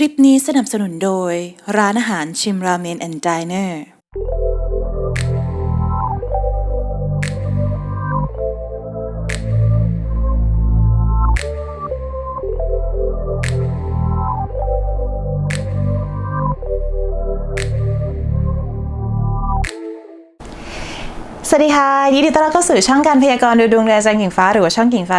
คลิปนี้สนับสนุนโดย ร้านอาหารชิมราเมนแอนด์ดิเนอร์ วัสดีค่ะยินดีต้อนรับเข้าสู่ช่องการพยากรณ์ดูดวงรายจันทร์กิ่งฟ้าหรือว่าช่องกิ่งฟ้า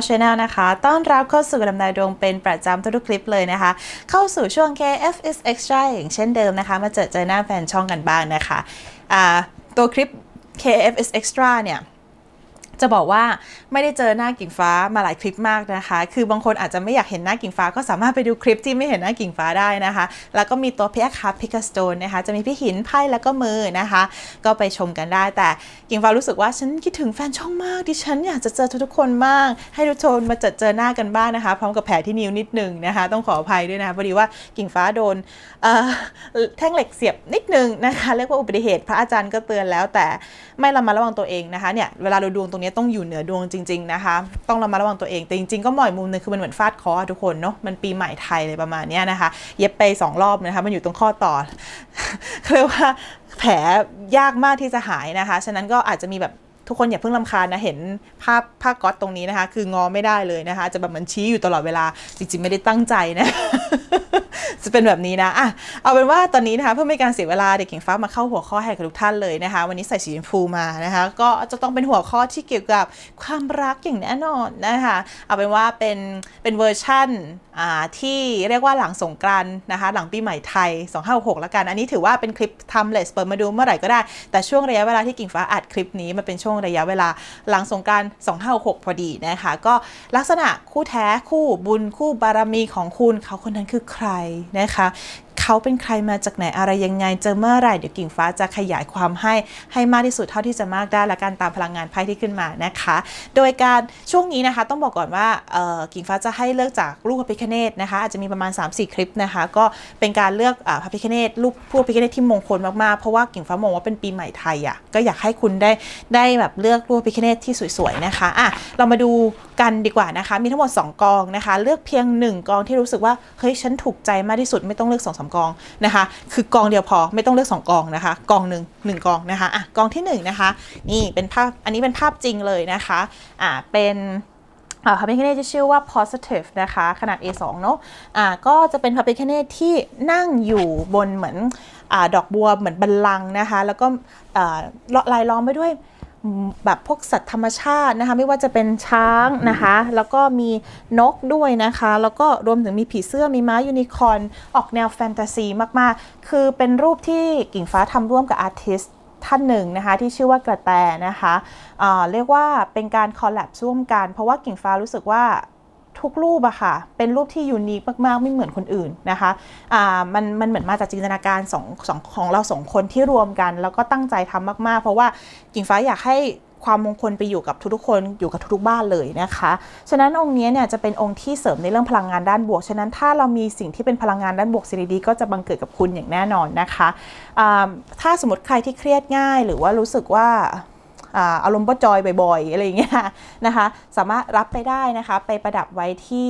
2465 Channel นะคะ ต้อนรับเข้าสู่การดำเนินดวงเป็นประจำทุกๆคลิปเลยนะคะ เข้าสู่ช่วง KF is extra อย่างเช่นเดิมนะคะ มาเจอเจอหน้าแฟนช่องกันบ้างนะคะ ตัวคลิป KF is extra เนี่ย จะบอกว่าไม่ได้เจอหน้ากิ่งฟ้ามาหลายคลิปมากนะคะ คือบางคนอาจจะไม่อยากเห็นหน้ากิ่งฟ้าก็สามารถไปดูคลิปที่ไม่เห็นหน้ากิ่งฟ้าได้นะคะ แล้วก็มีตัวพิอาคาพิกาสโตนนะคะ จะมีพี่หินไพ่แล้วก็มือนะคะ ก็ไปชมกันได้ แต่กิ่งฟ้ารู้สึกว่าฉันคิดถึงแฟนช่องมากดิฉันอยากจะเจอทุกๆคนมาก ให้ทุกคนมาเจอเจอหน้ากันบ้างนะคะ พร้อมกับแผลที่นิ้วนิดหนึงนะคะ ต้องขออภัยด้วยนะคะพอดีว่ากิ่งฟ้าโดนแท่งเหล็กเสียบนิดนึงนะคะเรียกว่าอุบัติเหตุพระอาจารย์ก็เตือนแล้ว แต่ไม่ระมัดระวังตัวเองนะคะเนี่ยเวลาเราดวงตรงนี้ต้องอยู่เหนือดวงจริง ๆ นะคะ ต้องระมัดระวังตัวเองแต่จริง ๆ ก็มองอีกมุมนึงคือมันเหมือนฟาดคอทุกคนเนาะมันปีใหม่ไทยเลยประมาณนี้นะคะ เย็บไปสองรอบนะคะ มันอยู่ตรงข้อต่อเรียกว่าแผลยากมากที่จะหายนะคะ ฉะนั้นก็อาจจะมีแบบทุกคนอย่าเพิ่งลำคาญนะเห็นภาพผ้าก๊อตตรงนี้นะคะ คืองอไม่ได้เลยนะคะ จะแบบมือนชี้อยู่ตลอดเวลาจริงๆไม่ได้ตั้งใจนะ จะเป็นแบบนี้นะอะเอาเป็นว่าตอนนี้นะคะเพื่อไม่การเสียเวลาเด็กเก่งฟ้ามาเข้าหัวข้อให้กับทุกท่านเลยนะคะ วันนี้ใส่สีชมพูมานะคะ ก็จะต้องเป็นหัวข้อที่เกี่ยวกับความรักอย่างแน่นอนนะคะเอาเป็นว่าเป็นเป็นเวอร์ชั่นอ่าที่เรียกว่าหลังสงกรานต์นะคะ หลังปีใหม่ไทย 2566แล้วกัน อันนี้ถือว่าเป็นคลิปทำเลสเปิดมาดูเมื่อไหร่ก็ได้ แต่ช่วงระยะเวลาที่กิ่งฟ้าอัดคลิปนี้มันเป็นช่วงระยะเวลาหลังสงกราร2566พอดีนะคะ ก็ลักษณะคู่แท้คู่บุญคู่บารมีของคุณเขาคนนั้นคือใครนะคะเขาเป็นใครมาจากไหนอะไรยังไง เจอเมื่อไหร่เดี๋ยวกิ่งฟ้าจะขยายความให้ให้มากที่สุดเท่าที่จะมากได้และการตามพลังงานไพ่ที่ขึ้นมานะคะ โดยการช่วงนี้นะคะต้องบอกก่อนว่ากิ่งฟ้าจะให้เลือกจากรูปพระพิคเนตนะคะอาจจะมีประมาณ 3-4 คลิปนะคะก็เป็นการเลือกอพระพิคเนตรูปพระพิคเนตที่มงคลมากๆเพราะว่ากิ่งฟ้ามองว่าเป็นปีใหม่ไทยอะก็อยากให้คุณได้ได้แบบเลือกรูปพระพิคเนตที่สวยๆนะคะอะเรามาดูกันดีกว่านะคะ มีทั้งหมด 2 กองนะคะ เลือกเพียง 1 กองที่รู้สึกว่าเฮ้ยฉันถูกใจมากที่สุดไม่ต้องเลือก2อสกองนะคะ คือกองเดียวพอไม่ต้องเลือก2กองนะคะ กองหนึ่งหนึ่งกองนะคะอะกองที่1นนะคะ นี่เป็นภาพอันนี้เป็นภาพจริงเลยนะคะอะเป็นอ่าพระพิคเนตที่ชื่อว่า positive นะคะ ขนาด A2 เนอะอ่าก็จะเป็นพระพิคเนตที่นั่งอยู่บนเหมือนอาดอกบัวเหมือนบัลลังนะคะ แล้วก็อ่าลายล้อมไปด้วย แบบพวกสัตว์ธรรมชาตินะคะ ไม่ว่าจะเป็นช้างนะคะ แล้วก็มีนกด้วยนะคะ แล้วก็รวมถึงมีผีเสื้อมีม้ายูนิคอร์นออกแนวแฟนตาซีมากๆ คือเป็นรูปที่กิ่งฟ้าทำร่วมกับอาร์ติสท่านหนึ่งนะคะที่ชื่อว่ากระแตนะคะเรียกว่าเป็นการคอลแลบร่วมกัน เพราะว่ากิ่งฟ้ารู้สึกว่า ทุกรูปอะค่ะ เป็นรูปที่ยูนิคมาก ๆ ไม่เหมือนคนอื่นนะคะอ่ามันมันเหมือนมาจากจินตนาการสองสองของเราสองคนที่รวมกัน แล้วก็ตั้งใจทำมาก ๆ เพราะว่ากิ่งฟ้าอยากให้ความมงคลไปอยู่กับทุกๆคนอยู่กับทุกๆบ้านเลยนะคะ ฉะนั้นองค์นี้เนี่ยจะเป็นองค์ที่เสริมในเรื่องพลังงานด้านบวก ฉะนั้นถ้าเรามีสิ่งที่เป็นพลังงานด้านบวกสิ่งดีๆก็จะบังเกิดกับคุณอย่างแน่นอนนะคะอ่าถ้าสมมติใครที่เครียดง่าย หรือว่ารู้สึกว่า อารมณ์ป้จอยบ่อยๆอะไรอย่างเงี้ยนะคะสามารถรับไปได้นะคะไปประดับไว้ที่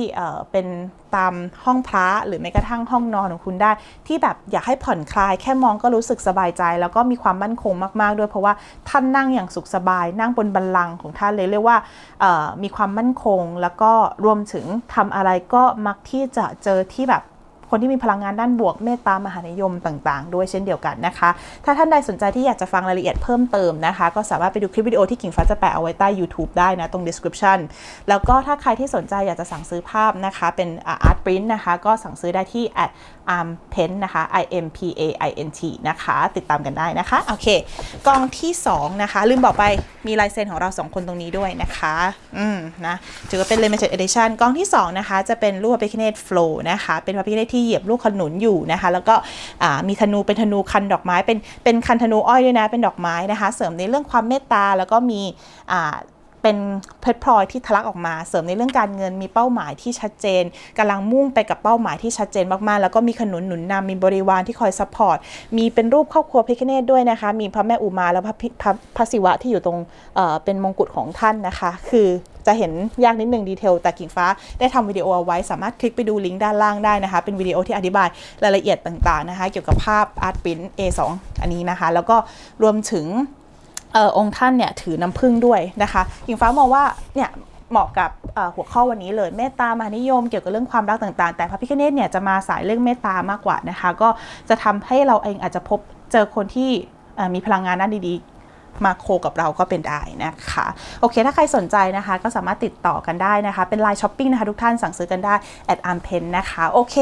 เป็นตามห้องพระหรือแม้กระทั่งห้องนอนของคุณได้ ที่แบบอยากให้ผ่อนคลายแค่มองก็รู้สึกสบายใจ แล้วก็มีความมั่นคงมากๆด้วย เพราะว่าท่านนั่งอย่างสุขสบายนั่งบนบัลลังก์ของท่านเลยเรียกว่าเอ่อมีความมั่นคงแล้วก็รวมถึงทำอะไรก็มักที่จะเจอที่แบบ คนที่มีพลังงานด้านบวกเมตตามหานิยมต่างๆ ด้วยเช่นเดียวกันนะคะ ถ้าท่านใดสนใจที่อยากจะฟังรายละเอียดเพิ่มเติมนะคะ ก็สามารถไปดูคลิปวิดีโอที่กิ่งฟ้าจะแปะเอาไว้ใต้ YouTube ได้นะตรง description แล้วก็ถ้าใครที่สนใจอยากจะสั่งซื้อภาพนะคะ เป็น art print นะคะ ก็สั่งซื้อได้ที่ at arm pen นะคะ i m p a i n t นะคะ ติดตามกันได้นะคะ โอเค กองที่2นะคะ ลืมบอกไปมีลายเซ็นของเรา 2 คนตรงนี้ด้วยนะคะ อืมนะถือว่าเป็น limited edition กองที่2นะคะจะเป็นรูปพระพิฆเนต flow นะคะ เป็นพระพิฆเนตที่เหยียบลูกขนุนอยู่นะคะ แล้วก็มีธนูเป็นธนูคันดอกไม้เป็นเป็นคันธนูอ้อยด้วยนะเป็นดอกไม้นะคะ เสริมในเรื่องความเมตตาแล้วก็มีอ่า เป็นเพชรพลอยที่ทะลักออกมา เสริมในเรื่องการเงินมีเป้าหมายที่ชัดเจนกำลังมุ่งไปกับเป้าหมายที่ชัดเจนมากๆ แล้วก็มีขนุนหนุนนำมีบริวารที่คอยซัพพอร์ตมีเป็นรูปครอบครัวพิคเนตด้วยนะคะ มีพระแม่อุมาแล้วพระพระพระศิวะที่อยู่ตรงเเป็นมงกุฎของท่านนะคะ คือจะเห็นยากนิดหนึ่งดีเทล แต่กิ่งฟ้าได้ทำวิดีโอเอาไว้ สามารถคลิกไปดูลิงก์ด้านล่างได้นะคะ เป็นวิดีโอที่อธิบายรายละเอียดต่างๆนะคะ เกี่ยวกับภาพอาร์ตปิ้น A2 อันนี้นะคะ แล้วก็รวมถึง ออองค์ท่านเนี่ยถือน้ำผึ้งด้วยนะคะหญิงฟ้ามองว่าเนี่ยเหมาะกับหัวข้อวันนี้เลยเมตตามหานิยมเกี่ยวกับเรื่องความรักต่างๆ แต่พระพิคเนตเนี่ยจะมาสายเรื่องเมตตามากกว่านะคะ ก็จะทำให้เราเองอาจจะพบเจอคนที่มีพลังงานด้านดี มาโคกับเราก็เป็นได้นะคะ โอเค ถ้าใครสนใจนะคะ ก็สามารถติดต่อกันได้นะคะ เป็นไลน์ช้อปปิ้งนะคะ ทุกท่านสั่งซื้อกันได้แอดอาร์มเพนนะคะ โอเค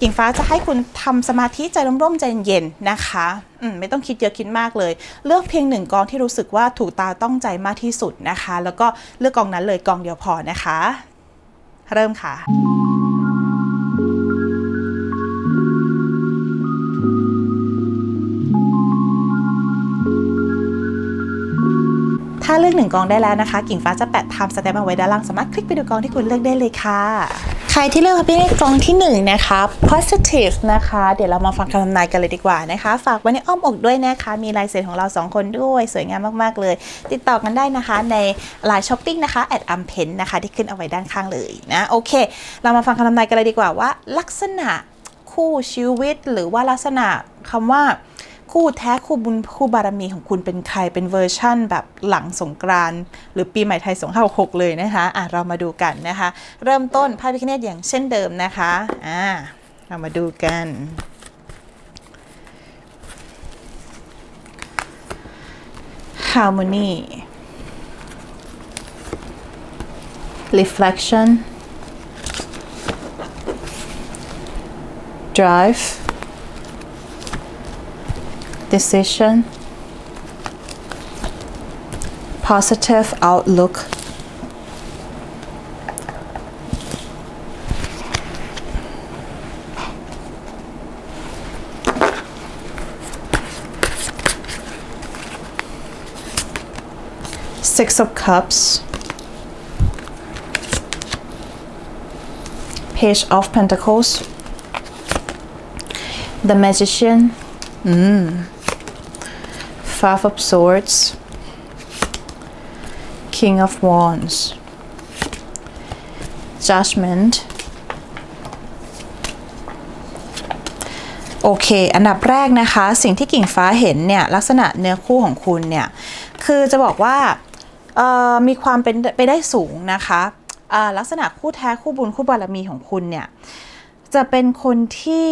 กิ่งฟ้าจะให้คุณทำสมาธิใจร่มๆใจเย็นๆนะคะอืมไม่ต้องคิดเยอะคิดมากเลย เลือกเพียงหนึ่งกองที่รู้สึกว่าถูกตาต้องใจมากที่สุดนะคะ แล้วก็เลือกกองนั้นเลยกองเดียวพอนะคะ เริ่มค่ะ ถ้าเลือกหนึ่งกองได้แล้วนะคะ กิ่งฟ้าจะแปะไทม์สแตมป์เอาไว้ด้านล่างสามารถคลิกไปดูกองที่คุณเลือกได้เลยค่ะ ใครที่เลือกพระเนกองที่หนึ่งนะคะ positive นะคะ เดี๋ยวเรามาฟังคำทำนายกันเลยดีกว่านะคะ ฝากไว้ในอ้อมอกด้วยนะคะ มีลายเซ็นของเราสองคนด้วยสวยงามมากๆเลย ติดต่อกันได้นะคะในไลน์ช้อปปิ้งนะคะแอดอัมเพนนะคะที่ขึ้นเอาไว้ด้านข้างเลยนะโอเค เรามาฟังคำทำนายกันเลยดีกว่าว่า ลักษณะคู่ชีวิตหรือว่าลักษณะคำว่า คู่แท้คู่บุญคู่บารมีของคุณเป็นใครเป็นเวอร์ชั่น แบบหลังสงกรานหรือปีใหม่ไทย2566เลยนะคะอะเรามาดูกันนะคะ เริ่มต้นพระพิฆเนศอย่างเช่นเดิมนะคะอ่าเรามาดูกัน harmony reflection drive decision, positive outlook, Six of Cups, Page of Pentacles, the Magician, hmm. Five of Swords, King of Wands, Judgment โอเค อันดับแรกนะคะ สิ่งที่กิ่งฟ้าเห็นเนี่ย ลักษณะเนื้อคู่ของคุณเนี่ย คือจะบอกว่ามีความเป็นไปได้สูงนะคะลักษณะคู่แท้คู่บุญคู่บารมีของคุณเนี่ย จะเป็นคนที่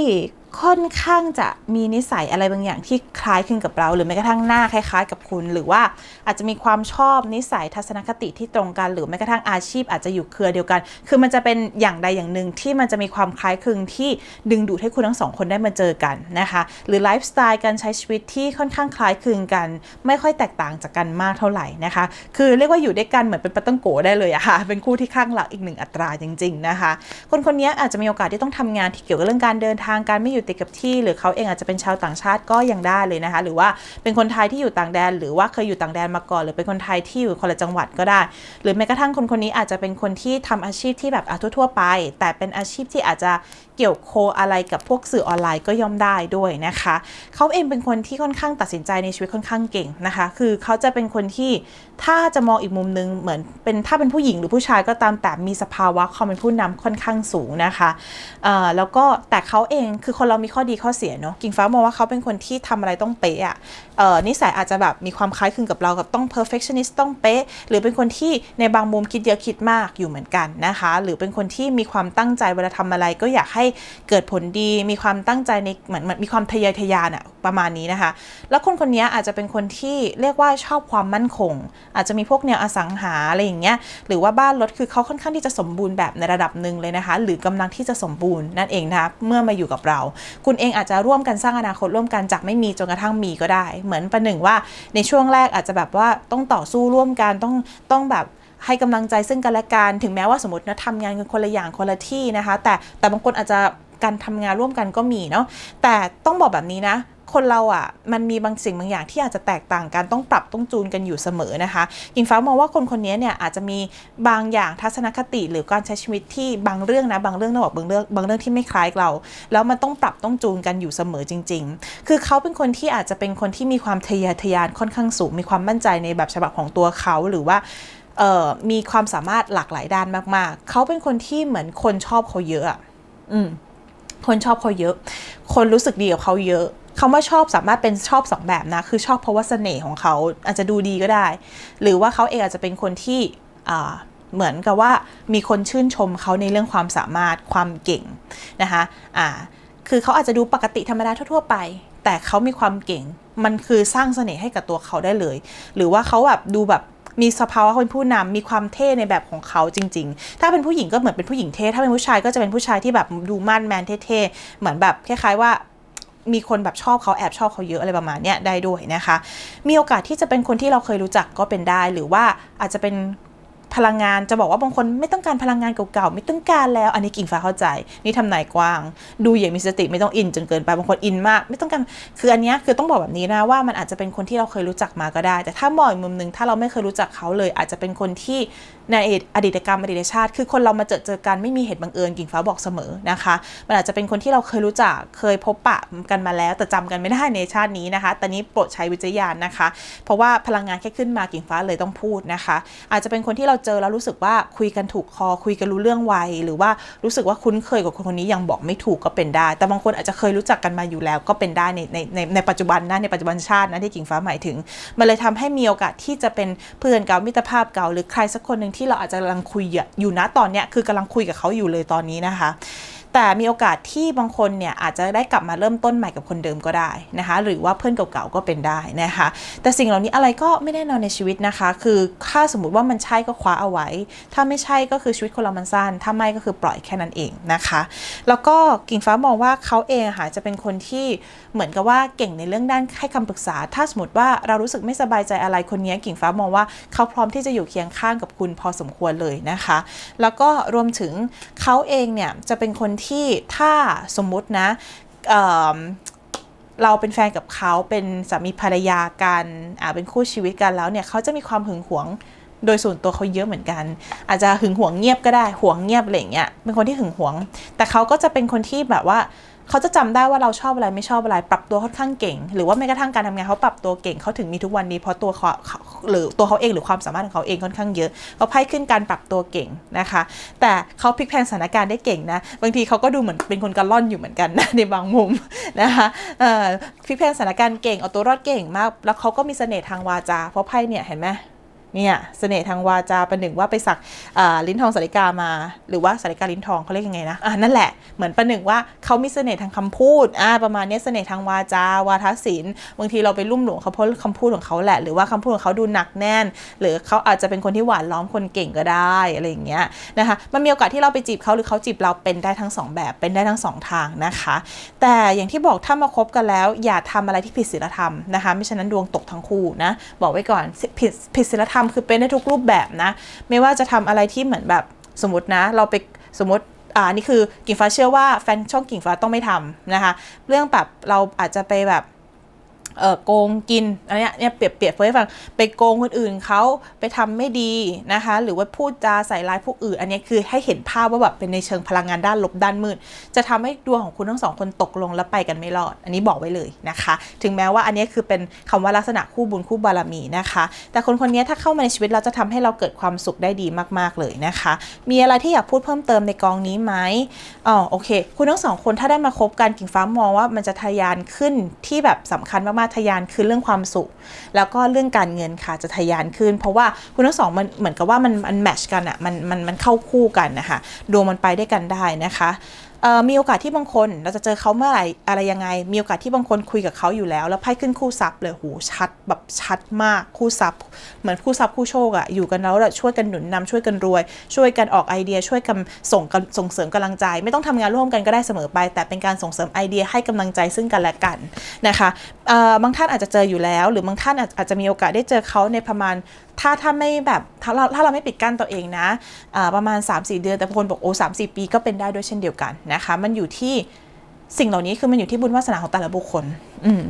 ค่อนข้างจะมีนิสัยอะไรบางอย่างที่คล้ายคลึงกับเรา หรือแม้กระทั่งหน้าคล้าย ๆ กับคุณ หรือว่าอาจจะมีความชอบนิสัยทัศนคติที่ตรงกัน หรือแม้กระทั่งอาชีพอาจจะอยู่เครือเดียวกัน คือมันจะเป็นอย่างใดอย่างหนึ่งที่มันจะมีความคล้ายคลึงที่ดึงดูดให้คุณทั้งสองคนได้มาเจอกันนะคะหรือไลฟ์สไตล์การใช้ชีวิตที่ค่อนข้างคล้ายคลึงกัน ไม่ค่อยแตกต่างจากกันมากเท่าไหร่นะคะคือเรียกว่าอยู่ด้วยกันเหมือนเป็นปาต้องโกได้เลยอะค่ะเป็นคู่ที่ข้างหลักอีกหนึ่งอัตราจริง ๆนะคะ คนคนนี้อาจจะมีโอกาสที่ต้องทำงานที่เกี่ยวกับเรื่องการเดินทางการไม่อยู่อยู่ติดกับที่ หรือเขาเองอาจจะเป็นชาวต่างชาติก็ยังได้เลยนะคะ หรือว่าเป็นคนไทยที่อยู่ต่างแดน หรือว่าเคยอยู่ต่างแดนมาก่อน หรือเป็นคนไทยที่อยู่คนละจังหวัดก็ได้ หรือแม้กระทั่งคนคนนี้อาจจะเป็นคนที่ทำอาชีพที่แบบทั่วๆไป แต่เป็นอาชีพที่อาจจะ เกี่ยวโคอะไรกับพวกสื่อออนไลน์ก็ย่อมได้ด้วยนะคะ เขาเองเป็นคนที่ค่อนข้างตัดสินใจในชีวิตค่อนข้างเก่งนะคะ คือเขาจะเป็นคนที่ถ้าจะมองอีกมุมนึงเหมือนเป็นถ้าเป็นผู้หญิงหรือผู้ชายก็ตามแต่มีสภาวะความเป็นผู้นำค่อนข้างสูงนะคะแล้วก็แต่เขาเองคือคนเรามีข้อดีข้อเสียเนาะกิ่งฟ้ามองว่าเขาเป็นคนที่ทำอะไรต้องเป๊ะอะเอ่อนิสัยอาจจะแบบมีความคล้ายคลึงกับเรากับต้อง perfectionist ต้องเป๊ะ หรือเป็นคนที่ในบางมุมคิดเยอะคิดมากอยู่เหมือนกันนะคะ หรือเป็นคนที่มีความตั้งใจเวลาทำอะไรก็อยากให้เกิดผลดีมีความตั้งใจในเหมือนมีความทะเยอทะยานอะประมาณนี้นะคะ แล้วคนคนนี้อาจจะเป็นคนที่เรียกว่าชอบความมั่นคง อาจจะมีพวกแนวอสังหาอะไรอย่างเงี้ยหรือว่าบ้านรถคือเขาค่อนข้างที่จะสมบูรณ์แบบในระดับหนึ่งเลยนะคะ หรือกำลังที่จะสมบูรณ์นั่นเองนะคะเมื่อมาอยู่กับเรา คุณเองอาจจะร่วมกันสร้างอนาคตร่วมกันจากไม่มีจนกระทั่งมีก็ได้ เหมือนประหนึ่งว่าในช่วงแรกอาจจะแบบว่าต้องต่อสู้ร่วมกันต้องต้องแบบ ให้กำลังใจซึ่งกันและกันถึงแม้ว่าสมมตินะทำงานกันคนละอย่างคนละที่นะคะ แต่แต่บางคนอาจจะการทำงานร่วมกันก็มีเนาะแต่ต้องบอกแบบนี้นะคนเราอะมันมีบางสิ่งบางอย่างที่อาจจะแตกต่างกันต้องปรับต้องจูนกันอยู่เสมอนะคะกิ่งฟ้ามองว่าคนคนนี้เนี่ยอาจจะมีบางอย่างทัศนคติ หรือการใช้ชีวิตที่บางเรื่องนะบางเรื่องต้องบอกบางเรื่องบางเรื่องที่ไม่คล้ายเรา แล้วมันต้องปรับต้องจูนกันอยู่เสมอจริง ๆ คือเขาเป็นคนที่อาจจะเป็นคนที่มีความทะเยอทะยานค่อนข้างสูง มีความมั่นใจในแบบฉบับของตัวเขาหรือว่าเอ่อ มีความสามารถหลากหลายด้านมากๆ เขาเป็นคนที่เหมือนคนชอบเขาเยอะอืมคนชอบเขาเยอะ คนรู้สึกดีกับเขาเยอะคำว่าชอบสามารถเป็นชอบสองแบบนะ คือชอบเพราะว่าเสน่ห์ของเขาอาจจะดูดีก็ได้ หรือว่าเขาเองอาจจะเป็นคนที่เหมือนกับว่ามีคนชื่นชมเขาในเรื่องความสามารถความเก่งนะคะอ่าคือเขาอาจจะดูปกติธรรมดาทั่วๆไป แต่เขามีความเก่ง มันคือสร้างเสน่ห์ให้กับตัวเขาได้เลย หรือว่าเขาแบบดูแบบ มีสภาวะเป็นผู้นำมีความเท่ในแบบของเขาจริง ๆ ถ้าเป็นผู้หญิงก็เหมือนเป็นผู้หญิงเท่ ถ้าเป็นผู้ชายก็จะเป็นผู้ชายที่แบบดูมั่นแมนเท่ๆ เหมือนแบบคล้ายๆว่ามีคนแบบชอบเขาแอบชอบเขาเยอะอะไรประมาณเนี้ยได้ด้วยนะคะ มีโอกาสที่จะเป็นคนที่เราเคยรู้จักก็เป็นได้ หรือว่าอาจจะเป็น พลังงานจะบอกว่าบางคนไม่ต้องการพลังงานเก่าๆไม่ต้องการแล้ว อันนี้กิ่งฟ้าเข้าใจ นี่ทำนายกว้าง ดูอย่างมีสติไม่ต้องอินจนเกินไปบางคนอินมาก ไม่ต้องการคืออันนี้คือต้องบอกแบบนี้นะว่ามันอาจจะเป็นคนที่เราเคยรู้จักมาก็ได้ แต่ถ้ามองอีกมุมหนึ่งถ้าเราไม่เคยรู้จักเขาเลย อาจจะเป็นคนที่ ในอดีตกรรมอดีตชาติ คือคนเรามาเจอเจอกันไม่มีเหตุบังเอิญกิ่งฟ้าบอกเสมอนะคะมันอาจจะเป็นคนที่เราเคยรู้จักเคยพบปะกันมาแล้ว แต่จำกันไม่ได้ในชาตินี้นะคะแต่นี้โปรดใช้วิจารณญาณนะคะ เพราะว่าพลังงานแค่ขึ้นมากิ่งฟ้าเลยต้องพูดนะคะ อาจจะเป็นคนที่เราเจอแล้วรู้สึกว่าคุยกันถูกคอคุยกันรู้เรื่องไวหรือว่ารู้สึกว่าคุ้นเคยกับคนคนนี้ยังบอกไม่ถูกก็เป็นได้ แต่บางคนอาจจะเคยรู้จักกันมาอยู่แล้วก็เป็นได้ในในในในปัจจุบันนะในปัจจุบันชาตินะที่กิ่งฟ้าหมายถึงมันเลยทำให้มีโอกาสที่จะเป็นเพื่อนเก่ามิตรภาพเก่าหรือใครสักคนหนึ่งที่เราอาจจะกำลังคุยอยู่นะตอนเนี้ยคือกำลังคุยกับเขาอยู่เลยตอนนี้นะคะ แต่มีโอกาสที่บางคนเนี่ยอาจจะได้กลับมาเริ่มต้นใหม่กับคนเดิมก็ได้นะคะ หรือว่าเพื่อนเก่าๆก็เป็นได้นะคะ แต่สิ่งเหล่านี้อะไรก็ไม่แน่นอนในชีวิตนะคะ คือถ้าสมมติว่ามันใช่ก็คว้าเอาไว้ ถ้าไม่ใช่ก็คือชีวิตคนเรามันสั้น ถ้าไม่ก็คือปล่อยแค่นั้นเองนะคะ แล้วก็กิ่งฟ้ามองว่าเขาเองค่ะจะเป็นคนที่เหมือนกับว่าเก่งในเรื่องด้านให้คำปรึกษา ถ้าสมมติว่าเรารู้สึกไม่สบายใจอะไรคนนี้กิ่งฟ้ามองว่าเขาพร้อมที่จะอยู่เคียงข้างกับคุณพอสมควรเลยนะคะ แล้วก็รวมถึงเขาเองเนี่ยจะเป็นคนที่ที่ถ้าสมมุตินะเเราเป็นแฟนกับเขาเป็นสามีภรรยากันอ่าเป็นคู่ชีวิตกันแล้วเนี่ยเขาจะมีความหึงหวงโดยส่วนตัวเขาเยอะเหมือนกัน อาจจะหึงหวงเงียบก็ได้หวงเงียบอะไรเงี้ยเป็นคนที่หึงหวง แต่เขาก็จะเป็นคนที่แบบว่า เขาจะจำได้ว่าเราชอบอะไรไม่ชอบอะไร ปรับตัวค่อนข้างเก่ง หรือว่าแม้กระทั่งการทำงานเขาปรับตัวเก่งเขาถึงมีทุกวันนี้เพราะตัวเขาหรือตัวเขาเองหรือความสามารถของเขาเองค่อนข้างเยอะเขาไพ่ขึ้นการปรับตัวเก่งนะคะ แต่เขาพลิกแพลงสถานการณ์ได้เก่งนะบางทีเขาก็ดูเหมือนเป็นคนกระล่อนอยู่เหมือนกันนะในบางมุมนะคะพลิกแพลงสถานการณ์เก่งเอาตัวรอดเก่งมาก แล้วเขาก็มีเสน่ห์ทางวาจาเพราะไพ่เนี่ยเห็นไหม เนี่ยเสน่ห์ทางวาจาประหนึ่งว่าไปสักลิ้นทองสาริกามา หรือว่าสาริกาลิ้นทองเขาเรียกยังไงนะอ่านั่นแหละเหมือนประหนึ่งว่าเขามีเสน่ห์ทางคำพูดประมาณนี้ยเสน่ห์ทางวาจาวาทศิลป์บางทีเราไปลุ่มหลงเขาเพราะคำพูดของเขาแหละ หรือว่าคำพูดของเขาดูหนักแน่น หรือเขาอาจจะเป็นคนที่หวานล้อมคนเก่งก็ได้อะไรอย่างเงี้ยนะคะมันมีโอกาสที่เราไปจีบเขาหรือเขาจีบเราเป็นได้ทั้งสองแบบเป็นได้ทั้งสองทางนะคะ แต่อย่างที่บอกถ้ามาคบกันแล้ว อย่าทำอะไรที่ผิดศีลธรรมนะคะไม่ฉะนั้นดวงตกทั้งคู่นะบอกไว้ก่อนผิดผิดศีลธรรมคือเป็นได้ทุกรูปแบบนะ ไม่ว่าจะทำอะไรที่เหมือนแบบสมมตินะ เราไปสมมติอ่านี่คือกิ่งฟ้าเชื่อว่าแฟนช่องกิ่งฟ้าต้องไม่ทำนะคะ เรื่องแบบเราอาจจะไปแบบ โกงกินอันเนี้ยเนี่ยเปรียบเปรียบให้ฟังไปโกงคนอื่นเขาไปทำไม่ดีนะคะ หรือว่าพูดจาใส่ร้ายผู้อื่น อันนี้คือให้เห็นภาพว่าแบบเป็นในเชิงพลังงานด้านลบด้านมืด จะทำให้ดวงของคุณทั้งสองคนตกลงและไปกันไม่รอด อันนี้บอกไว้เลยนะคะ ถึงแม้ว่าอันนี้คือเป็นคำว่าลักษณะคู่บุญคู่บารมีนะคะ แต่คนคนนี้ถ้าเข้ามาในชีวิตเราจะทำให้เราเกิดความสุขได้ดีมาก ๆเลยนะคะ มีอะไรที่อยากพูดเพิ่มเติมในกองนี้ไหมอ๋อโอเค คุณทั้งสองคนถ้าได้มาคบกันกิ่งฟ้ามองว่ามันจะทะยานขึ้นที่แบบสำคัญมากๆทะยานคือเรื่องความสุข แล้วก็เรื่องการเงินค่ะจะทะยานขึ้น เพราะว่าคุณทั้งสองมันเหมือนกับว่ามันมันแมชกันอะมันมันมันเข้าคู่กันนะคะดวงมันไปได้กันได้นะคะ มีโอกาสที่บางคนเราจะเจอเขาเมื่อไหร่อะไรยังไง มีโอกาสที่บางคนคุยกับเขาอยู่แล้ว แล้วไพ่ขึ้นคู่ซับเลยโหชัดแบบชัดมากคู่ซับเหมือนคู่ซับคู่โชคอะอยู่กันแล้วช่วยกันหนุนนำช่วยกันรวย ช่วยกันออกไอเดีย ช่วยกันส่งกันส่งเสริมกำลังใจ ไม่ต้องทำงานร่วมกันก็ได้เสมอไป แต่เป็นการส่งเสริมไอเดียให้กำลังใจซึ่งกันและกันนะคะบางท่านอาจจะเจออยู่แล้ว หรือบางท่านอาจจะมีโอกาสได้เจอเขาในประมาณถ้าถ้าไม่แบบถ้าเราถ้าเราไม่ปิดกั้นตัวเองนะประมาณ 3-4 เดือนแต่บางคนบอกโอ้สามสี่ปีก็เป็นได้ด้วยเช่นเดียวกันนะคะ มันอยู่ที่สิ่งเหล่านี้คือมันอยู่ที่บุญวาสนาของแต่ละบุคคล อืม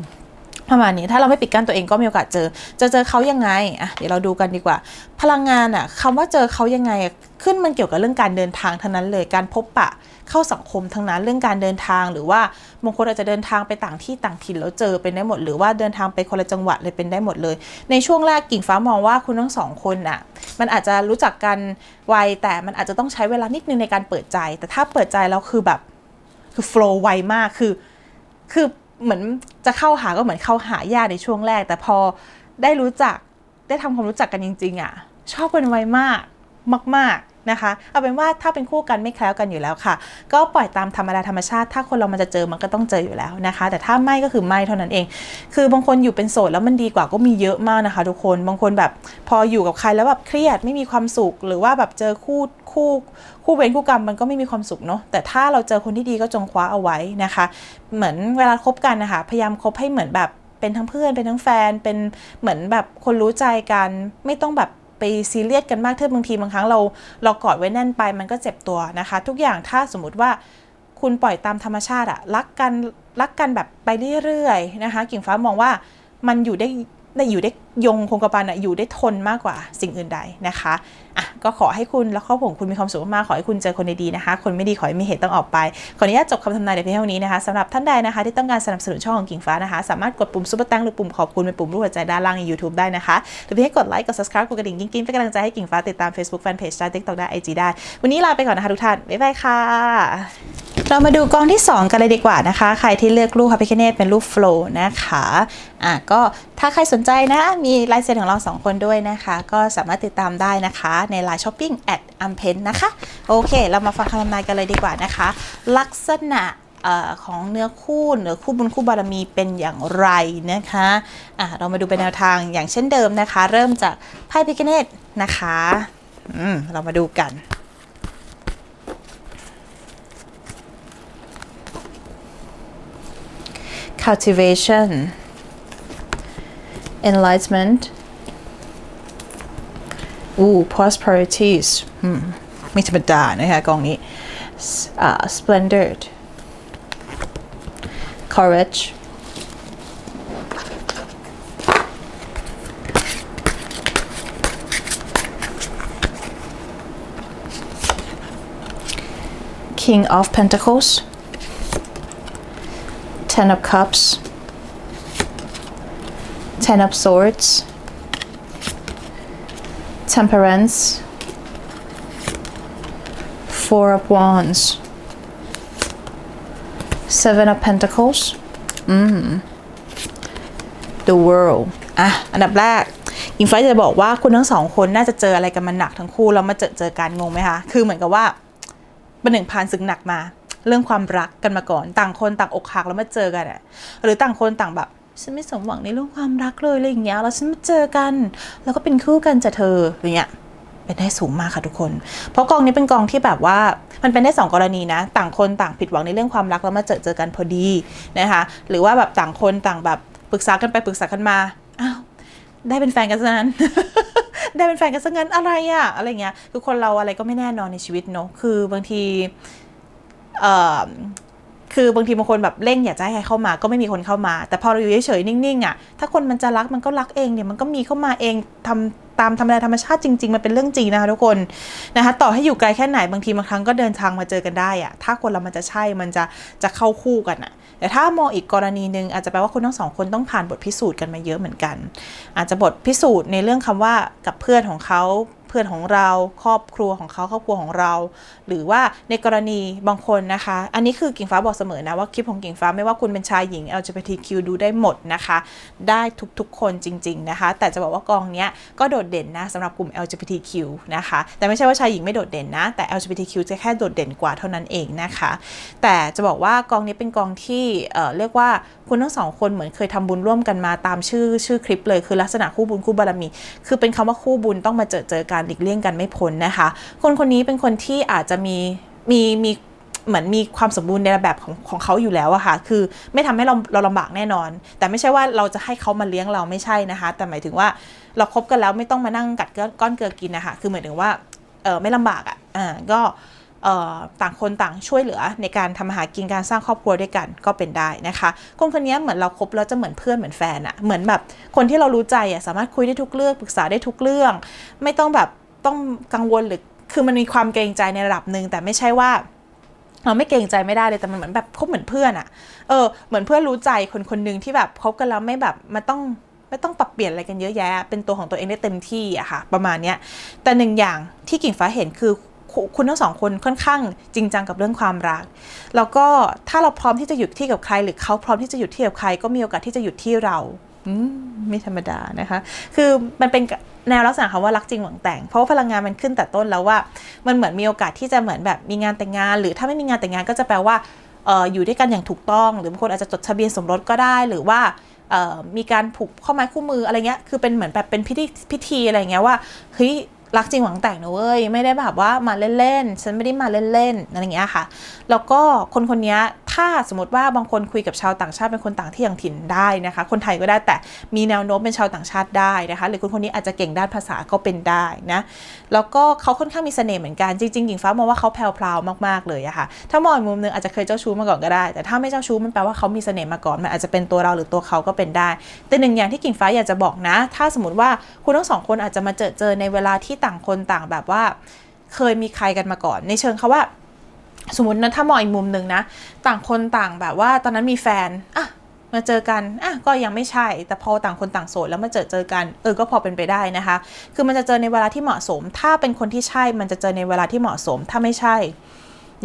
ประมาณนี้ถ้าเราไม่ปิดกั้นตัวเองก็มีโอกาสเจอ จะเจอเขายังไงอะเดี๋ยวเราดูกันดีกว่า พลังงานอะคำว่าเจอเขายังไงอะขึ้นมันเกี่ยวกับเรื่องการเดินทางทั้งนั้นเลยการพบปะเข้าสังคมทั้งนั้นเรื่องการเดินทางหรือว่าบางคนอาจจะเดินทางไปต่างที่ต่างถิ่นแล้วเจอเป็นได้หมด หรือว่าเดินทางไปคนละจังหวัดเลยเป็นได้หมดเลย ในช่วงแรกกิ่งฟ้ามองว่าคุณทั้งสองคนน่ะมันอาจจะรู้จักกันไวแต่มันอาจจะต้องใช้เวลานิดนึงในการเปิดใจ แต่ถ้าเปิดใจแล้วคือแบบคือโฟล์ไวมากคือคือเหมือน จะเข้าหาก็เหมือนเข้าหายากในช่วงแรก แต่พอได้รู้จักได้ทำความรู้จักกันจริง ๆอะ ชอบกันไวมากมาก นะคะ เอาเป็นว่าถ้าเป็นคู่กันไม่แคล้วกันอยู่แล้วค่ะ ก็ปล่อยตามธรรมดาธรรมชาติ ถ้าคนเรามันจะเจอมันก็ต้องเจออยู่แล้วนะคะ แต่ถ้าไม่ก็คือไม่เท่านั้นเอง คือบางคนอยู่เป็นโสดแล้วมันดีกว่าก็มีเยอะมากนะคะ ทุกคนบางคนแบบพออยู่กับใครแล้วแบบเครียดไม่มีความสุข หรือว่าแบบเจอคู่คู่คู่เวรคู่กรรมมันก็ไม่มีความสุขเนาะแต่ถ้าเราเจอคนที่ดีก็จงคว้าเอาไว้นะคะ เหมือนเวลาคบกันนะคะพยายามคบให้เหมือนแบบเป็นทั้งเพื่อนเป็นทั้งแฟนเป็นเหมือนแบบคนรู้ใจกันไม่ต้องแบบ ไปซีเรียสกันมากเท่าบางทีบางครั้งเราเรากอดไว้แน่นไปมันก็เจ็บตัวนะคะ ทุกอย่างถ้าสมมติว่าคุณปล่อยตามธรรมชาติอะรักกันรักกันแบบไปเรื่อยๆนะคะ กิ่งฟ้ามองว่ามันอยู่ได้ ได้อยู่ได้ยงคงกระพันอะอยู่ได้ทนมากกว่าสิ่งอื่นใดนะคะอะก็ขอให้คุณและครอบครัวคุณมีความสุขมากขอให้คุณเจอคนดีๆนะคะ คนไม่ดีขอให้มีเหตุต้องออกไปขออนุญาตจบคำทำนายในเพียงเท่านี้นะคะสำหรับท่านใดนะคะ ที่ต้องการสนับสนุนช่องของกิ่งฟ้านะคะ สามารถกดปุ่มซุปเปอร์แตงหรือปุ่มขอบคุณเป็นปุ่มรูปหัวใจด้านล่างใน YouTube ได้นะคะหรือเพียงให้กดไลค์กด subscribe กดกระดิ่งกิ๊งๆเป็นกำลังใจให้กิ่งฟ้าติดตาม Facebook Fanpage ได้ TikTok ได้ IG ได้ วันนี้ลาไปก่อนนะคะทุกท่านบ๊ายบายค่ะเรามาดูกองที่ 2 กันเลยดีกว่านะคะ ใครที่เลือกรูปพระพิคเนตเป็นรูปโฟล์นะคะอะก็ถ้าใครสนใจนะ มีลายเซ็นของเรา2คนด้วยนะคะ ก็สามารถติดตามได้นะคะ ในไลน์ช้อปปิ้งแอดอัมเพนนะคะ โอเค เรามาฟังคำทำนายกันเลยดีกว่านะคะ ลักษณะอของเนื้อคู่เนื้อคู่บุญคู่บารมีเป็นอย่างไรนะคะอะเรามาดูเป็นแนวทางอย่างเช่นเดิมนะคะ เริ่มจากไพ่พิคเนตนะคะอืมเรามาดูกัน cultivation enlightenment อู้ prosperities อืมไม่ธรรมดานะคะกองนี้ S- อ่า splendid courage king of pentacles Ten of Cups, Ten of Swords, Temperance, Four of Wands, Seven of Pentacles อืม The World อะ อันดับแรกอิงฟ้าจะบอกว่าคุณทั้งสองคนน่าจะเจออะไรกันมาหนักทั้งคู่แล้วมาเจอเจอกันงงไหมคะ คือเหมือนกับว่าเป็นหนึ่งผ่านศึกหนักมา เรื่องความรักกันมาก่อน ต่างคนต่างอกหักแล้วมาเจอกันอะหรือต่างคนต่างแบบ ฉันไม่สมหวังในเรื่องความรักเลยอะไรอย่างเงี้ยแล้วฉันมาเจอกัน แล้วก็เป็นคู่กันจะเธออย่างเงี้ยเป็นได้สูงมากค่ะทุกคน เพราะกองนี้เป็นกองที่แบบว่ามันเป็นได้สองกรณีนะ ต่างคนต่างผิดหวังในเรื่องความรักแล้วมาเจอเจอกันพอดีนะคะ หรือว่าแบบต่างคนต่างแบบปรึกษากันไปปรึกษากันมา อ้าว ได้เป็นแฟนกันซะนั้น ได้เป็นแฟนกันซะงั้นอะไรอะอะไรเงี้ย คือคนเราอะไรก็ไม่แน่นอนในชีวิตเนอะคือบางที เอ่อ คือบางทีบางคนแบบเร่งอยากจะให้ใครเข้ามาก็ไม่มีคนเข้ามา แต่พอเราอยู่เฉยๆนิ่งๆอะถ้าคนมันจะรักมันก็รักเองเนี่ยมันก็มีเข้ามาเองทำตามธรรมดาธรรมชาติจริงๆ มันเป็นเรื่องจริงนะคะทุกคนนะคะต่อให้อยู่ไกลแค่ไหนบางทีบางครั้งก็เดินทางมาเจอกันได้อะถ้าคนเรามันจะใช่มันจะจะเข้าคู่กันอะแต่ถ้ามองอีกกรณีหนึ่งอาจจะแปลว่าคุณทั้งสองคนต้องผ่านบทพิสูจน์กันมาเยอะเหมือนกัน อาจจะบทพิสูจน์ในเรื่องคำว่ากับเพื่อนของเขา เพื่อนของเราครอบครัวของเขาครอบครัวของเรา หรือว่าในกรณีบางคนนะคะ อันนี้คือกิ่งฟ้าบอกเสมอนะว่าคลิปของกิ่งฟ้าไม่ว่าคุณเป็นชายหญิง LGBTQ ดูได้หมดนะคะ ได้ทุกๆคนจริง ๆนะคะ แต่จะบอกว่ากองเนี้ยก็โดดเด่นนะสำหรับกลุ่ม LGBTQ นะคะ แต่ไม่ใช่ว่าชายหญิงไม่โดดเด่นนะ แต่ LGBTQ จะแค่โดดเด่นกว่าเท่านั้นเองนะคะ แต่จะบอกว่ากองนี้เป็นกองที่เเรียกว่าคุณทั้งสองคนเหมือนเคยทำบุญร่วมกันมาตามชื่อชื่อคลิปเลยคือลักษณะคู่บุญคู่บารมี คือเป็นคำว่าคู่บุญต้องมาเจอเจอการหลีกเลี่ยงกันไม่พ้นนะคะ คนคนนี้เป็นคนที่อาจจะมีมีมีเหมือนมีความสมบูรณ์ในแบบของของเขาอยู่แล้วอะค่ะ คือไม่ทำให้เราเราลำบากแน่นอน แต่ไม่ใช่ว่าเราจะให้เขามาเลี้ยงเราไม่ใช่นะคะ แต่หมายถึงว่าเราคบกันแล้วไม่ต้องมานั่งกัดก้อนเกลือกินนะคะ คือหมายถึงว่าเออไม่ลำบากอะอ่าก็ ต่างคนต่างช่วยเหลือในการทำมาหากินการสร้างครอบครัวด้วยกันก็เป็นได้นะคะคนคนนี้เหมือนเราคบแล้วจะเหมือนเพื่อนเหมือนแฟนอะเหมือนแบบคนที่เรารู้ใจอะสามารถคุยได้ทุกเรื่องปรึกษาได้ทุกเรื่อง ไม่ต้องแบบต้องกังวลหรือคือมันมีความเกรงใจในระดับหนึ่งแต่ไม่ใช่ว่าเราไม่เกรงใจไม่ได้เลยแต่มันเหมือนแบบคบเหมือนเพื่อนอะเออเหมือนเพื่อนรู้ใจคนคนหนึ่งที่แบบคบกันแล้วไม่แบบมันต้องไม่ต้องปรับเปลี่ยนอะไรกันเยอะแยะ เป็นตัวของตัวเองได้เต็มที่อะค่ะ ประมาณเนี้ยแต่หนึ่งอย่างที่กิ่งฟ้าเห็นคือ คุณทั้งสองคนค่อนข้างจริงจังกับเรื่องความรัก แล้วก็ถ้าเราพร้อมที่จะหยุดที่กับใคร หรือเขาพร้อมที่จะหยุดที่กับใคร ก็มีโอกาสที่จะหยุดที่เราไม่ธรรมดานะคะ คือมันเป็นแนวลักษณะคำว่ารักจริงหวังแต่ง เพราะว่าพลังงานมันขึ้นแต่ต้นแล้วว่า มันเหมือนมีโอกาสที่จะเหมือนแบบมีงานแต่งงาน หรือถ้าไม่มีงานแต่งงานก็จะแปลว่าอออยู่ด้วยกันอย่างถูกต้อง หรือบางคนอาจจะจดทะเบียนสมรสก็ได้ หรือว่ามีการผูกข้อไม้คู่มืออะไรเงี้ย คือเป็นเหมือนแบบเป็นพิธีพิธีอะไรเงี้ยว่า เฮ้ย รักจริงหวังแต่งนะเว้ยไม่ได้แบบว่ามาเล่นๆฉันไม่ได้มาเล่นๆอะไรเงี้ยค่ะ แล้วก็คนคนนี้ถ้าสมมติว่าบางคนคุยกับชาวต่างชาติเป็นคนต่างที่อย่างถิ่นได้นะคะ คนไทยก็ได้แต่มีแนวโน้มเป็นชาวต่างชาติได้นะคะ หรือคนคนนี้อาจจะเก่งด้านภาษาก็เป็นได้นะแล้วก็เขาค่อนข้างมีเสน่ห์เหมือนกันจริงๆหญิงฟ้ามองว่าเขาแพรวๆมากๆเลยอะค่ะถ้ามองอีกมุมนึงอาจจะเคยเจ้าชู้มาก่อนก็ได้ แต่ถ้าไม่เจ้าชู้มันแปลว่าเขามีเสน่ห์มาก่อนมันอาจจะเป็นตัวเราหรือตัวเขาก็เป็นได้ แต่หนึ่งอย่างที่กิ่งฟ้าอยากจะบอกนะ ถ้าสมมติว่าคุณทั้งสองคนอาจจะมาเจอเจอในเวลาที่ต่างคนต่างแบบว่า เคยมีใครกันมาก่อน ในเชิงเขาว่า สมมตินะถ้ามองอีกมุมหนึ่งนะ ต่างคนต่างแบบว่า ตอนนั้นมีแฟนอะมาเจอกัน อะ ก็ยังไม่ใช่ แต่พอต่างคนต่างโสดแล้วมาเจอเจอกัน เออ ก็พอเป็นไปได้นะคะ คือมันจะเจอในเวลาที่เหมาะสม ถ้าเป็นคนที่ใช่ มันจะเจอในเวลาที่เหมาะสม ถ้าไม่ใช่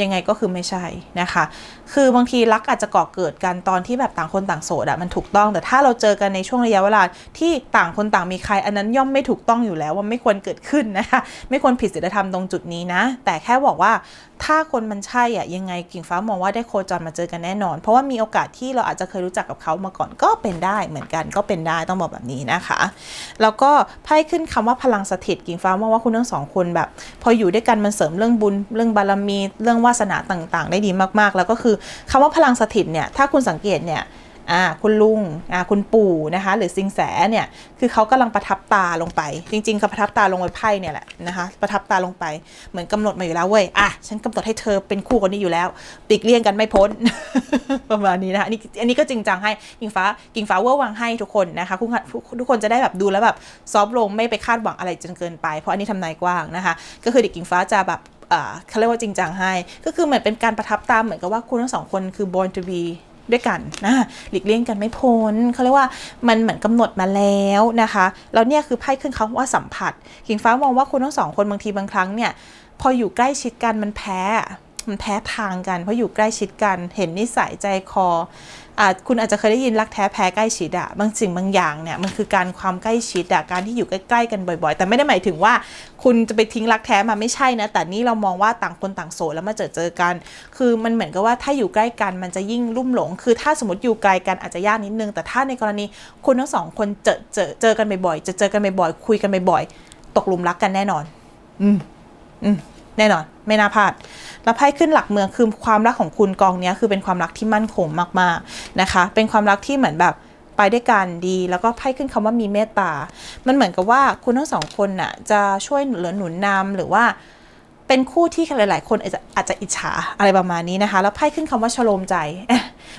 ยังไงก็คือไม่ใช่นะคะคือบางทีรักอาจจะก่อเกิดกันตอนที่แบบต่างคนต่างโสดอะมันถูกต้อง แต่ถ้าเราเจอกันในช่วงระยะเวลาที่ต่างคนต่างมีใคร อันนั้นย่อมไม่ถูกต้องอยู่แล้วว่าไม่ควรเกิดขึ้นนะคะ ไม่ควรผิดศีลธรรมตรงจุดนี้นะ แต่แค่บอกว่าถ้าคนมันใช่อะยังไงกิ่งฟ้ามองว่าได้โคจรมาเจอกันแน่นอน เพราะว่ามีโอกาสที่เราอาจจะเคยรู้จักกับเขามาก่อนก็เป็นได้เหมือนกันก็เป็นได้ต้องบอกแบบนี้นะคะ แล้วก็ไพ่ขึ้นคำว่าพลังสถิตกิ่งฟ้ามองว่าคุณทั้งสองคนแบบ พออยู่ด้วยกันมันเสริมเรื่องบุญเรื่องบารมีเรื่องวาสนาต่าง ๆ ได้ดีมากๆ แล้วก็คือคำว่าพลังสถิตเนี่ยถ้าคุณสังเกตเนี่ยคุณลุงคุณปู่นะคะ หรือสิงแสเนี่ยคือเขากำลังประทับตาลงไป จริงๆเขาประทับตาลงบนไพ่เนี่ยแหละนะคะประทับตาลงไปเหมือนกำหนดมาอยู่แล้วเว้ยอะฉันกำหนดให้เธอเป็นคู่คนนี้อยู่แล้วติกเลี่ยงกันไม่พ้น ประมาณนี้นะคะอันนี้อันนี้ก็จริงจังให้กิ่งฟ้ากิ่งฟ้าเวอร์วังให้ทุกคนนะคะทุกคนทุกคนจะได้แบบดูแล้วแบบซอฟลงไม่ไปคาดหวังอะไรจนเกินไป เพราะอันนี้ทำนายกว้างนะคะ ก็คือเด็กกิ่งฟ้าจะแบบ เขาเรียกว่าจริงจังให้ ก็คือเหมือนเป็นการประทับตามเหมือนกับว่าคุณทั้งสองคนคือ born to be ด้วยกันนะหลีกเลี่ยงกันไม่พ้นเขาเรียกว่ามันเหมือนกำหนดมาแล้วนะคะแล้วเนี่ยคือไพ่ขึ้นคำว่าสัมผัสกิ่งฟ้ามองว่าคุณทั้งสองคนบางทีบางครั้งเนี่ยพออยู่ใกล้ชิดกันมันแพ้ มันแพ้ทางกัน เพราะอยู่ใกล้ชิดกัน เห็นนิสัยใจคออ่าคุณอาจจะเคยได้ยินรักแท้แพ้ใกล้ชิดอะบางสิ่งบางอย่างเนี่ยมันคือการความใกล้ชิดอะการที่อยู่ใกล้ๆกันบ่อยๆ แต่ไม่ได้หมายถึงว่า คุณจะไปทิ้งรักแท้มาไม่ใช่นะ แต่นี่เรามองว่าต่างคนต่างโสดแล้วมาเจอเจอกัน คือมันเหมือนกับว่าถ้าอยู่ใกล้กันมันจะยิ่งลุ่มหลง คือถ้าสมมติอยู่ไกลกันอาจจะยากนิดนึง แต่ถ้าในกรณีคุณทั้งสองคนเจอเจอเจอกันบ่อยๆจะเจอกันบ่อยๆคุยกันบ่อยๆตกหลุมรักกันแน่นอน อืมอืม แน่นอน ไม่น่าพลาด แล้วไพ่ขึ้นหลักเมืองคือความรักของคุณกองนี้คือเป็นความรักที่มั่นคงมากๆนะคะ เป็นความรักที่เหมือนแบบไปด้วยกันดี แล้วก็ไพ่ขึ้นคำว่ามีเมตตา มันเหมือนกับว่าคุณทั้งสองคนน่ะจะช่วยเหลือหนุนนำหรือว่าเป็นคู่ที่หลาย ๆ คนอาจจะอาจจะอิจฉาอะไรประมาณนี้นะคะ แล้วไพ่ขึ้นคำว่าชโลมใจ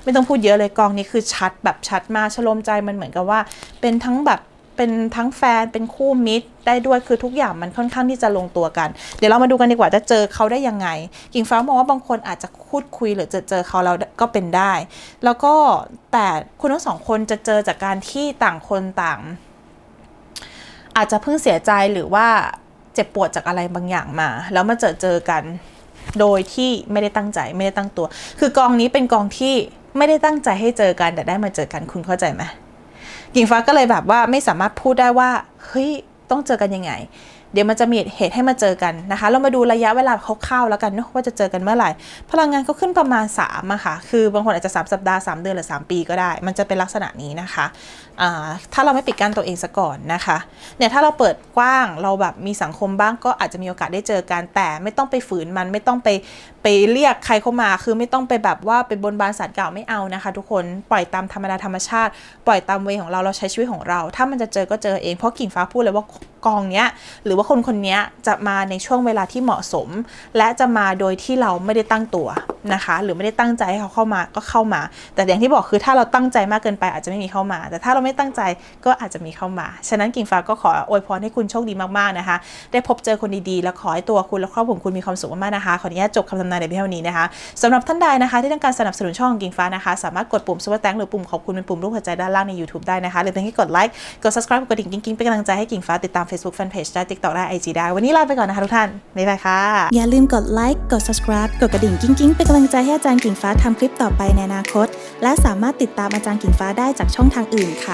ไม่ต้องพูดเยอะเลยกองนี้คือชัดแบบชัดมากชโลมใจมันเหมือนกับว่า เป็นทั้งแบบ เป็นทั้งแฟนเป็นคู่มิตรได้ด้วยคือทุกอย่างมันค่อนข้างที่จะลงตัวกัน เดี๋ยวเรามาดูกันดีกว่าจะเจอเขาได้ยังไง กิ่งฟ้ามองว่าบางคนอาจจะพูดคุยหรือจะเจอเขาแล้วก็เป็นได้ แล้วก็แต่คุณทั้งสองคนจะเจอจากการที่ต่างคนต่าง อาจจะเพิ่งเสียใจหรือว่าเจ็บปวดจากอะไรบางอย่างมา แล้วมาเจอเจอกัน โดยที่ไม่ได้ตั้งใจไม่ได้ตั้งตัว คือกองนี้เป็นกองที่ไม่ได้ตั้งใจให้เจอกันแต่ได้มาเจอกันคุณเข้าใจไหม กิ่งฟ้าก็เลยแบบว่าไม่สามารถพูดได้ว่าเฮ้ยต้องเจอกันยังไง เดี๋ยวมันจะมีเหตุให้มาเจอกันนะคะ เรามาดูระยะเวลาคร่าวๆแล้วกันเนาะว่าจะเจอกันเมื่อไหร่ พลังงานเขาขึ้นประมาณ3อะค่ะ คือบางคนอาจจะ 3 สัปดาห์ 3 เดือนหรือ 3 ปีก็ได้ มันจะเป็นลักษณะนี้นะคะถ้าเราไม่ปิดกั้นตัวเองซะก่อนนะคะเนี่ยถ้าเราเปิดกว้างเราแบบมีสังคมบ้างก็อาจจะมีโอกาสได้เจอกันแต่ไม่ต้องไปฝืนมันไม่ต้องไปไปเรียกใครเข้ามา คือไม่ต้องไปแบบว่าไปบนบานสารกล่าวไม่เอานะคะ ทุกคนปล่อยตามธรรมดาธรรมชาติ ปล่อยตามเวของเราเราใช้ชีวิตของเรา ถ้ามันจะเจอก็เจอเองเพราะกิ่งฟ้าพูดเลยว่ากองเนี้ยหรือว่าคนคนเนี้ยจะมาในช่วงเวลาที่เหมาะสม และจะมาโดยที่เราไม่ได้ตั้งตัวนะคะ หรือไม่ได้ตั้งใจให้เขาเข้ามาก็เข้ามา แต่อย่างที่บอกคือถ้าเราตั้งใจมากเกินไปอาจจะไม่มีเข้ามา แต่ถ้าเราไม่ตั้งใจก็อาจจะมีเข้ามา ฉะนั้นกิ่งฟ้าก็ขออวยพรให้คุณโชคดีมากๆนะคะ ได้พบเจอคนดีๆ และขอให้ตัวคุณและครอบครัวคุณมีความสุขมากๆนะคะ ขออนุญาตจบคำทำนายในเพียงเท่านี้นะคะสำหรับท่านใดนะคะที่ต้องการสนับสนุนช่องของกิ่งฟ้านะคะ สามารถกดปุ่มซุปเปอร์แตงหรือปุ่มขอบคุณเป็นปุ่มรูปหัวใจด้านล่างใน YouTube ได้นะคะหรือเพียงแค่กดไลค์กด subscribe กดดิ่งกิ๊งๆเป็นกำลังใจให้กิ่งฟ้าติดตาม Facebook Fanpage ได้ TikTok ได้ IG ได้วันนี้ลาไปก่อนนะคะทุกท่านบ๊ายบายค่ะอย่าลืมกดไลค์กด subscribe กดกระดิ่งกิ้งๆเป็นกำลังใจให้อาจารย์กิ่งฟ้าทำคลิปต่อไปในอนาคต และสามารถติดตามอาจารย์กิ่งฟ้าได้จากช่องทางอื่นค่ะ